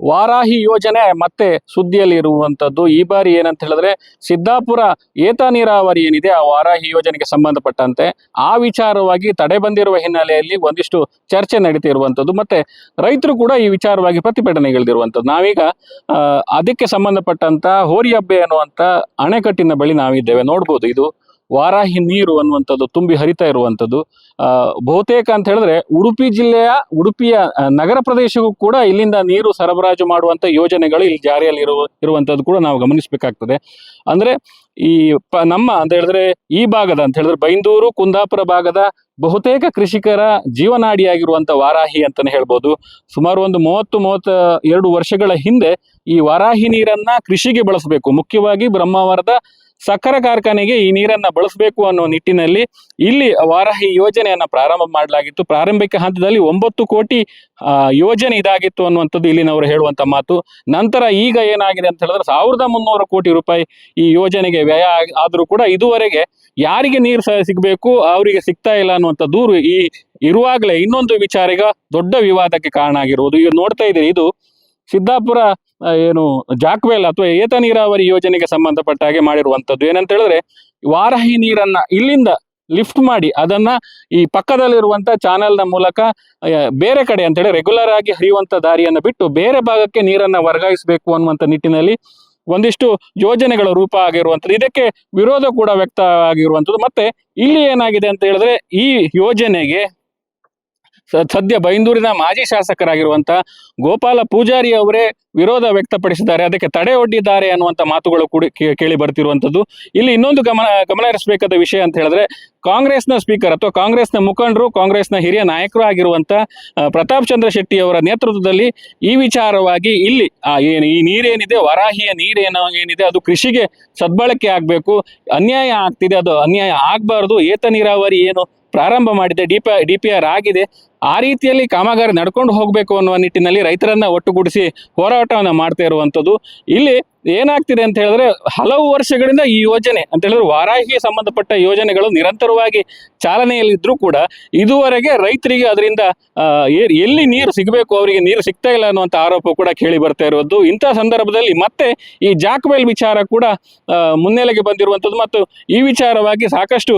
ವಾರಾಹಿ ಯೋಜನೆ ಮತ್ತೆ ಸುದ್ದಿಯಲ್ಲಿ ಇರುವಂತದ್ದು. ಈ ಬಾರಿ ಏನಂತ ಹೇಳಿದ್ರೆ ಸಿದ್ದಾಪುರ ಏತ ನೀರಾವರಿ ಏನಿದೆ, ಆ ವಾರಾಹಿ ಯೋಜನೆಗೆ ಸಂಬಂಧಪಟ್ಟಂತೆ ಆ ವಿಚಾರವಾಗಿ ತಡೆ ಬಂದಿರುವ ಹಿನ್ನೆಲೆಯಲ್ಲಿ ಒಂದಿಷ್ಟು ಚರ್ಚೆ ನಡೀತಿರುವಂಥದ್ದು ಮತ್ತೆ ರೈತರು ಕೂಡ ಈ ವಿಚಾರವಾಗಿ ಪ್ರತಿಭಟನೆಗಳಿರುವಂತದ್ದು ನಾವೀಗ ಅದಕ್ಕೆ ಸಂಬಂಧಪಟ್ಟಂತ ಹೋರಿಯಬ್ಬೆ ಅನ್ನುವಂತ ಅಣೆಕಟ್ಟಿನ ಬಳಿ ನಾವಿದ್ದೇವೆ. ನೋಡ್ಬೋದು ಇದು ವಾರಾಹಿ ನೀರು ಅನ್ನುವಂಥದ್ದು, ತುಂಬಿ ಹರಿತಾ ಇರುವಂಥದ್ದು. ಬಹುತೇಕ ಅಂತ ಹೇಳಿದ್ರೆ ಉಡುಪಿ ಜಿಲ್ಲೆಯ, ಉಡುಪಿಯ ನಗರ ಪ್ರದೇಶಕ್ಕೂ ಕೂಡ ಇಲ್ಲಿಂದ ನೀರು ಸರಬರಾಜು ಮಾಡುವಂತ ಯೋಜನೆಗಳು ಇಲ್ಲಿ ಜಾರಿಯಲ್ಲಿ ಇರುವ ಇರುವಂತದ್ದು ಕೂಡ ನಾವು ಗಮನಿಸಬೇಕಾಗ್ತದೆ. ಅಂದ್ರೆ ಈ ಪ, ನಮ್ಮ ಅಂತ ಹೇಳಿದ್ರೆ ಈ ಭಾಗದ ಅಂತ ಹೇಳಿದ್ರೆ ಬೈಂದೂರು, ಕುಂದಾಪುರ ಭಾಗದ ಬಹುತೇಕ ಕೃಷಿಕರ ಜೀವನಾಡಿಯಾಗಿರುವಂತ ವಾರಾಹಿ ಅಂತಾನೆ ಹೇಳ್ಬೋದು. ಸುಮಾರು ಒಂದು ಮೂವತ್ತು, ಮೂವತ್ತ ಎರಡು ವರ್ಷಗಳ ಹಿಂದೆ ಈ ವಾರಾಹಿ ನೀರನ್ನ ಕೃಷಿಗೆ ಬಳಸಬೇಕು. ಮುಖ್ಯವಾಗಿ ಬ್ರಹ್ಮಾವರದ ಸಕ್ಕರೆ ಕಾರ್ಖಾನೆಗೆ ಈ ನೀರನ್ನ ಬಳಸಬೇಕು ಅನ್ನೋ ನಿಟ್ಟಿನಲ್ಲಿ ಇಲ್ಲಿ ವಾರಾಹಿ ಯೋಜನೆಯನ್ನ ಪ್ರಾರಂಭ ಮಾಡಲಾಗಿತ್ತು. ಪ್ರಾರಂಭಿಕ ಹಂತದಲ್ಲಿ ಒಂಬತ್ತು ಕೋಟಿ ಯೋಜನೆ ಇದಾಗಿತ್ತು ಅನ್ನುವಂಥದ್ದು ಇಲ್ಲಿನವರು ಹೇಳುವಂತ ಮಾತು. ನಂತರ ಈಗ ಏನಾಗಿದೆ ಅಂತ ಹೇಳಿದ್ರೆ ಸಾವಿರದ ಮುನ್ನೂರು ಕೋಟಿ ರೂಪಾಯಿ ಈ ಯೋಜನೆಗೆ ವ್ಯಯ ಆದರೂ ಕೂಡ ಇದುವರೆಗೆ ಯಾರಿಗೆ ನೀರು ಸಿಗಬೇಕು, ಅವರಿಗೆ ಸಿಗ್ತಾ ಇಲ್ಲ ಅನ್ನುವಂಥ ದೂರು ಈ ಇರುವಾಗಲೇ ಇನ್ನೊಂದು ವಿಚಾರ ಈಗ ದೊಡ್ಡ ವಿವಾದಕ್ಕೆ ಕಾರಣ ಆಗಿರುವುದು. ಈಗ ನೋಡ್ತಾ ಇದ್ದೀರಿ, ಇದು ಸಿದ್ದಾಪುರ ಏನು, ಜಾಕ್ವೆಲ್ ಅಥವಾ ಏತ ನೀರಾವರಿ ಯೋಜನೆಗೆ ಸಂಬಂಧಪಟ್ಟ ಹಾಗೆ ಮಾಡಿರುವಂತದ್ದು ಏನಂತ ಹೇಳಿದ್ರೆ ವಾರಾಹಿ ನೀರನ್ನ ಇಲ್ಲಿಂದ ಲಿಫ್ಟ್ ಮಾಡಿ ಅದನ್ನ ಈ ಪಕ್ಕದಲ್ಲಿರುವಂತ ಚಾನೆಲ್ನ ಮೂಲಕ ಬೇರೆ ಕಡೆ ಅಂತ ಹೇಳಿ ರೆಗ್ಯುಲರ್ ಆಗಿ ಹರಿಯುವಂತ ದಾರಿಯನ್ನ ಬಿಟ್ಟು ಬೇರೆ ಭಾಗಕ್ಕೆ ನೀರನ್ನ ವರ್ಗಾಯಿಸಬೇಕು ಅನ್ನುವಂಥ ನಿಟ್ಟಿನಲ್ಲಿ ಒಂದಿಷ್ಟು ಯೋಜನೆಗಳ ರೂಪ ಆಗಿರುವಂಥದ್ದು. ಇದಕ್ಕೆ ವಿರೋಧ ಕೂಡ ವ್ಯಕ್ತ ಆಗಿರುವಂಥದ್ದು ಮತ್ತೆ ಇಲ್ಲಿ ಏನಾಗಿದೆ ಅಂತ ಹೇಳಿದ್ರೆ, ಈ ಯೋಜನೆಗೆ ಸದ್ಯ ಬೈಂದೂರಿನ ಮಾಜಿ ಶಾಸಕರಾಗಿರುವಂತ ಗೋಪಾಲ ಪೂಜಾರಿ ಅವರೇ ವಿರೋಧ ವ್ಯಕ್ತಪಡಿಸಿದ್ದಾರೆ. ಅದಕ್ಕೆ ತಡೆ ಒಡ್ಡಿದ್ದಾರೆ ಅನ್ನುವಂಥ ಮಾತುಗಳು ಕೂಡ ಕೇಳಿ ಬರ್ತಿರುವಂಥದ್ದು ಇಲ್ಲಿ ಇನ್ನೊಂದು ಗಮನ ಗಮನ ಹರಿಸಬೇಕಾದ ವಿಷಯ ಅಂತ ಹೇಳಿದ್ರೆ, ಕಾಂಗ್ರೆಸ್ನ ಸ್ಪೀಕರ್ ಅಥವಾ ಕಾಂಗ್ರೆಸ್ನ ಮುಖಂಡರು, ಕಾಂಗ್ರೆಸ್ನ ಹಿರಿಯ ನಾಯಕರು ಆಗಿರುವಂಥ ಪ್ರತಾಪ್ ಚಂದ್ರ ಶೆಟ್ಟಿ ಅವರ ನೇತೃತ್ವದಲ್ಲಿ ಈ ವಿಚಾರವಾಗಿ ಇಲ್ಲಿ ಏನು, ಈ ನೀರೇನಿದೆ, ವರಾಹಿಯ ನೀರೇನೋ ಏನಿದೆ, ಅದು ಕೃಷಿಗೆ ಸದ್ಬಳಕೆ ಆಗಬೇಕು, ಅನ್ಯಾಯ ಆಗ್ತಿದೆ, ಅದು ಅನ್ಯಾಯ ಆಗಬಾರ್ದು, ಏತ ನೀರಾವರಿ ಏನು ಪ್ರಾರಂಭ ಮಾಡಿದೆ D P D P R ಆಗಿದೆ. ಆ ರೀತಿಯಲ್ಲಿ ಕಾಮಗಾರಿ ನಡ್ಕೊಂಡು ಹೋಗಬೇಕು ಅನ್ನುವ ನಿಟ್ಟಿನಲ್ಲಿ ರೈತರನ್ನ ಒಟ್ಟುಗೂಡಿಸಿ ಹೋರಾಟವನ್ನು ಮಾಡ್ತಾ ಇರುವಂಥದ್ದು. ಇಲ್ಲಿ ಏನಾಗ್ತಿದೆ ಅಂತ ಹೇಳಿದ್ರೆ ಹಲವು ವರ್ಷಗಳಿಂದ ಈ ಯೋಜನೆ ಅಂತ ಹೇಳಿದ್ರೆ ವಾರಾಹಿಗೆ ಸಂಬಂಧಪಟ್ಟ ಯೋಜನೆಗಳು ನಿರಂತರವಾಗಿ ಚಾಲನೆಯಲ್ಲಿದ್ದರೂ ಕೂಡ ಇದುವರೆಗೆ ರೈತರಿಗೆ ಅದರಿಂದ ಎಲ್ಲಿ ನೀರು ಸಿಗಬೇಕು, ಅವರಿಗೆ ನೀರು ಸಿಗ್ತಾ ಇಲ್ಲ ಅನ್ನುವಂಥ ಆರೋಪ ಕೂಡ ಕೇಳಿ ಬರ್ತಾ ಇರುವುದು ಇಂಥ ಸಂದರ್ಭದಲ್ಲಿ ಮತ್ತೆ ಈ ಜಾಕ್ವೆಲ್ ವಿಚಾರ ಕೂಡ ಮುನ್ನೆಲೆಗೆ ಬಂದಿರುವಂಥದ್ದು ಮತ್ತು ಈ ವಿಚಾರವಾಗಿ ಸಾಕಷ್ಟು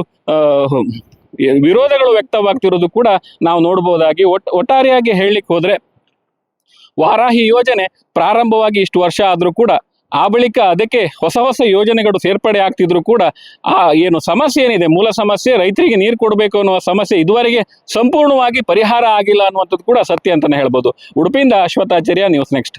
ವಿರೋಧಗಳು ವ್ಯಕ್ತವಾಗ್ತಿರೋದು ಕೂಡ ನಾವು ನೋಡಬಹುದಾಗಿ ಒಟ್, ಒಟ್ಟಾರೆಯಾಗಿ ಹೇಳಲಿಕ್ಕೆ ಹೋದ್ರೆ ವಾರಾಹಿ ಯೋಜನೆ ಪ್ರಾರಂಭವಾಗಿ ಇಷ್ಟು ವರ್ಷ ಆದರೂ ಕೂಡ ಆ ಬಳಿಕ ಅದಕ್ಕೆ ಹೊಸ ಹೊಸ ಯೋಜನೆಗಳು ಸೇರ್ಪಡೆ ಆಗ್ತಿದ್ರು ಕೂಡ ಆ ಏನು ಸಮಸ್ಯೆ ಏನಿದೆ, ಮೂಲ ಸಮಸ್ಯೆ, ರೈತರಿಗೆ ನೀರು ಕೊಡಬೇಕು ಅನ್ನುವ ಸಮಸ್ಯೆ ಇದುವರೆಗೆ ಸಂಪೂರ್ಣವಾಗಿ ಪರಿಹಾರ ಆಗಿಲ್ಲ ಅನ್ನುವಂಥದ್ದು ಕೂಡ ಸತ್ಯ ಅಂತಲೇ ಹೇಳ್ಬೋದು. ಉಡುಪಿಯಿಂದ ಅಶ್ವಥಾಚಾರ್ಯ ನ್ಯೂಸ್ ನೆಕ್ಸ್ಟ್